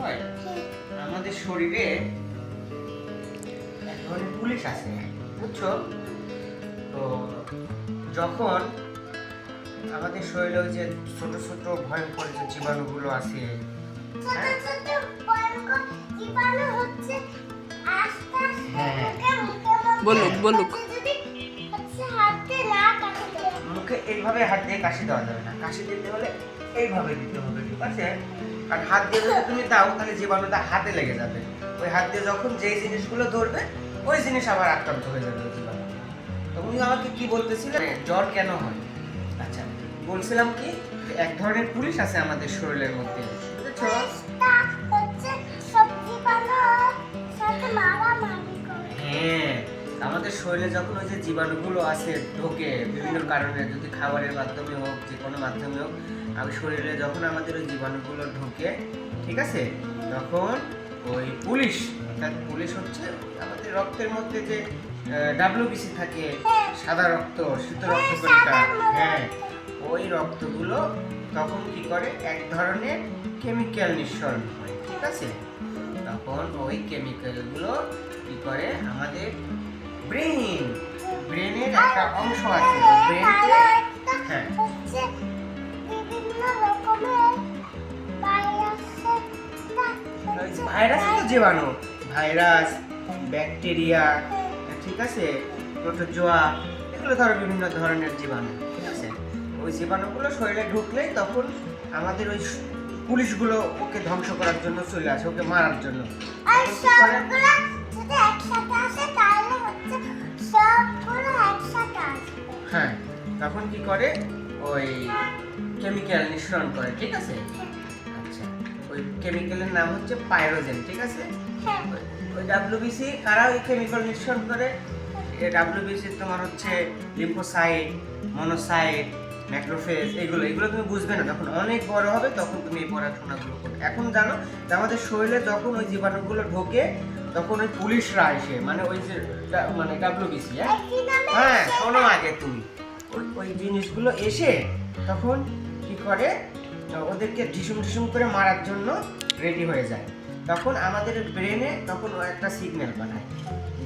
হয়? আমাদের শরীরে এক ধরনের পুলিশ আছে, বুঝছ? তো যখন আমাদের শরীরে যে ছোট ছোট ভয়ঙ্কর যে জীবাণুগুলো আছে। বলুক, বলুক। মুখে এইভাবে হাত দিয়ে কাশি দেওয়া যাবে না। কাশি দিতে হলে এইভাবে দিতে হবে ঠিক আছে? আর হাত দিয়ে যদি তুমি দাও তাহলে জীবাণুটা হাতে লেগে যাবে। ওই হাত দিয়ে যখন যেই জিনিসগুলো ধরবে ওই জিনিস আবার আক্রান্ত হয়ে যাবে জীবাণু। তো উনি আমাকে কি বলতেছিলেন? জ্বর কেন হয়? আচ্ছা বলছিলাম কি এক ধরনের পুলিশ আছে আমাদের শরীরের মধ্যে। বুঝেছ হ্যাঁ আমাদের শরীরে যখন ওই যে জীবাণুগুলো আছে ঢোকে বিভিন্ন কারণে যদি খাবারের মাধ্যমে হোক যে কোনো মাধ্যমে হোক আমি শরীরে যখন আমাদের ওই জীবাণুগুলো ঢোকে ঠিক আছে? তখন ওই পুলিশ অর্থাৎ পুলিশ হচ্ছে আমাদের রক্তের মধ্যে যে ডাব্লিউবিসি থাকে সাদা রক্ত শীত রক্ত কণিকা হ্যাঁ ওই রক্তগুলো তখন কি করে? এক ধরনের কেমিক্যাল নিঃসরণ হয়, ঠিক আছে? তখন ওই কেমিক্যালগুলো কি করে? আমাদের ব্রেন ব্রেনের একটা অংশ আছে ব্রেনকে হ্যাঁ। ভাইরাস তো জীবাণু, ভাইরাস, ব্যাকটেরিয়া, ঠিক আছে? প্রোটোজোয়া, এগুলো ধরো বিভিন্ন ধরনের জীবাণু, ঠিক আছে? ওই জীবাণুগুলো শরীরে ঢুকলেই তখন আমাদের ওই পুলিশগুলো ওকে ধ্বংস করার জন্য চলে আসে ওকে মারার জন্য। হ্যাঁ তখন কি করে? ওই কেমিক্যাল নিঃসরণ করে ঠিক আছে? আচ্ছা ওই কেমিক্যালের নাম হচ্ছে পাইরোজেন ঠিক আছে? হ্যাঁ। ওই- ডাব্লিউবিসি কারা ওই কেমিক্যাল নিঃসরণ করে? এই ডাব্লিউবিসি তোমার হচ্ছে লিম্ফোসাইট মনোসাইট ম্যাক্রোফেজ, এগুলো এগুলো তুমি বুঝবে না। যখন অনেক বড় হবে, তখন তুমি এই পড়াশোনাগুলো করবে। এখন জানো যে আমাদের শরীরে যখন ওই জীবাণুগুলো ঢোকে, তখন ওই পুলিশরা আসে মানে ওই যে মানে ডাব্লিউবিসি হ্যাঁ? হ্যাঁ শোনো আগে তুমি। ওই ওই জিনিসগুলো এসে তখন কি করে, ওদেরকে ঢিসুম ঢিসুম করে মারার জন্য রেডি হয়ে যায়। তখন আমাদের ব্রেনে তখন ও একটা সিগন্যাল বানায়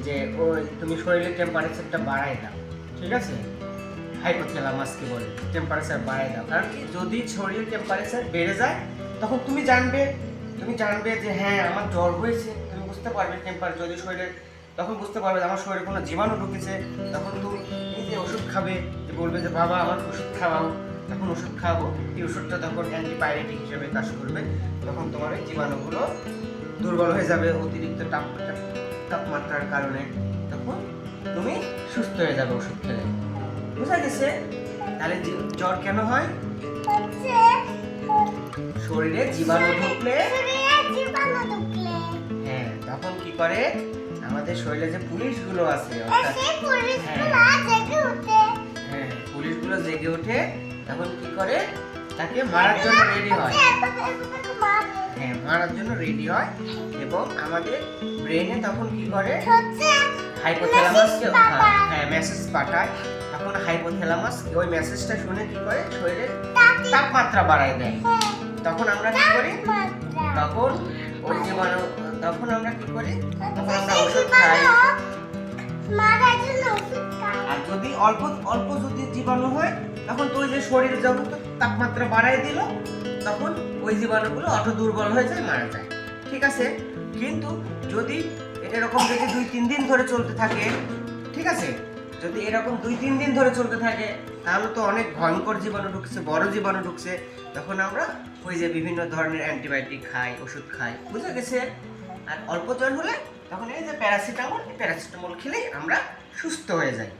যে ওই তুমি শরীরের টেম্পারেচারটা বাড়ায় দাও, ঠিক আছে? হাইপোথ্যালামাসকে বলে টেম্পারেচার বাড়ায় দাও। কারণ যদি শরীরের টেম্পারেচার বেড়ে যায়, তখন তুমি জানবে তুমি জানবে যে হ্যাঁ আমার জ্বর হয়েছে। তুমি বুঝতে পারবে টেম্পারেচার যদি শরীরের, তখন বুঝতে পারবে আমার শরীরে কোনো জীবাণু ঢুকেছে। তখন তুমি নিজে ওষুধ খাবে, যে বলবে যে, বাবা আমার ওষুধ খাওয়াও। তখন ওষুধ খাওয়াবো। এই ওষুধটা তখন অ্যান্টিবায়োটিক হিসেবে কাজ করবে। তখন তোমার ওই জীবাণুগুলো দুর্বল হয়ে যাবে, অতিরিক্ত তাপ, তাপমাত্রার কারণে। তখন তুমি সুস্থ হয়ে যাবে ওষুধ খেলে। বুঝা গেছে? তাহলে জ্বর কেন হয়? শরীরে জীবাণু ঢুকলে? হ্যাঁ তখন কি করে? আমাদের শরীরে যে পুলিশগুলো আছে অর্থাৎ হ্যাঁ। হ্যাঁ পুলিশগুলো জেগে ওঠে তখন কি করে? তাকে মারার জন্য রেডি হয়। মারে। হ্যাঁ মারার জন্য রেডি হয় এবং আমাদের ব্রেনে তখন কি করে? হাইপোথ্যালামাসকে হ্যাঁ। মেসেজ পাঠায়। তখন হাইপোথ্যালামাস ওই মেসেজটা শুনে কি করে? শরীরের তাপমাত্রা। বাড়ায় দেয়। হ্যাঁ, তখন আমরা কি করি? তখন ওই জীবাণু তখন আমরা কি করি? তখন আমরা ওষুধ খাই। আর যদি অল্প অল্প যদি জীবাণু হয় তখন তো ওই যে শরীর যখন তাপমাত্রা বাড়ায় দিল তখন ওই জীবাণুগুলো অটো দুর্বল হয়ে যায় মারা যায়। ঠিক আছে? কিন্তু যদি এটা এরকম যদি দুই তিন দিন ধরে চলতে থাকে ঠিক আছে? যদি এরকম দুই, তিন দিন ধরে চলতে থাকে, তাহলে তো অনেক ভয়ঙ্কর জীবাণু ঢুকছে, বড় জীবাণু ঢুকছে। তখন আমরা ওই যে বিভিন্ন ধরনের অ্যান্টিবায়োটিক খাই, ওষুধ খাই, বুঝে গেছে? আর অল্প জ্বর হলে তখন এই যে প্যারাসিটামল প্যারাসিটামল খেলেই আমরা সুস্থ হয়ে যাই।